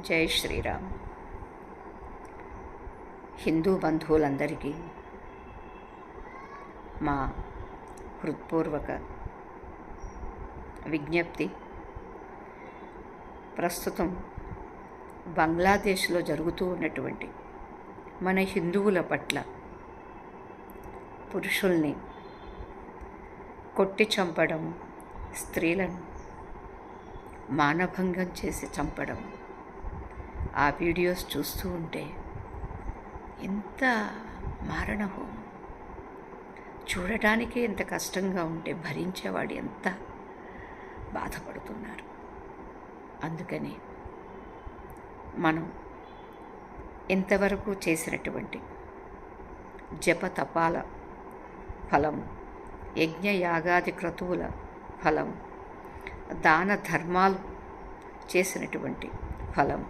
జై శ్రీరామ్. హిందూ బంధువులందరికీ మా హృత్పూర్వక విజ్ఞప్తి. ప్రస్తుతం బంగ్లాదేశ్లో జరుగుతూ ఉన్నటువంటి మన హిందువుల పట్ల పురుషుల్ని కొట్టి చంపడం స్త్రీలను మానభంగం చేసి చంపడం ఆ వీడియోస్ చూస్తూ ఉంటే ఎంత మారణహోమం. చూడటానికే ఎంత కష్టంగా ఉంటే భరించేవాడు ఎంత బాధపడుతున్నారు. అందుకని మనం ఇంతవరకు చేసినటువంటి జప తపాల ఫలం యజ్ఞ యాగాది క్రతువుల ఫలం దాన ధర్మాలు చేసినటువంటి ఫలం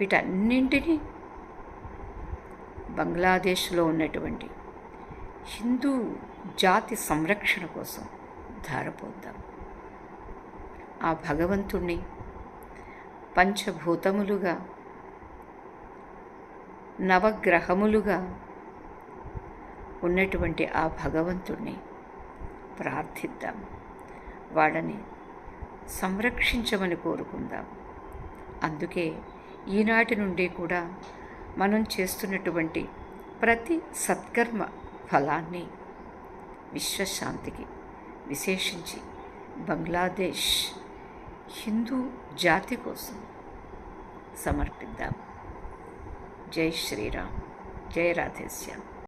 వీటన్నింటినీ బంగ్లాదేశ్లో ఉన్నటువంటి హిందూ జాతి సంరక్షణ కోసం ధారపోద్దాం. ఆ భగవంతుణ్ణి పంచభూతములుగా నవగ్రహములుగా ఉన్నటువంటి ఆ భగవంతుణ్ణి ప్రార్థిద్దాం. వాళ్ళని సంరక్షించమని కోరుకుందాం. అందుకే ఈనాటి నుండి కూడా మనం చేస్తున్నటువంటి ప్రతి సత్కర్మ ఫలాన్ని విశ్వశాంతికి విశేషించి బంగ్లాదేశ్ హిందూ జాతి కోసం సమర్పిద్దాం. జై శ్రీరామ్. జై రాధేశ్యామ్.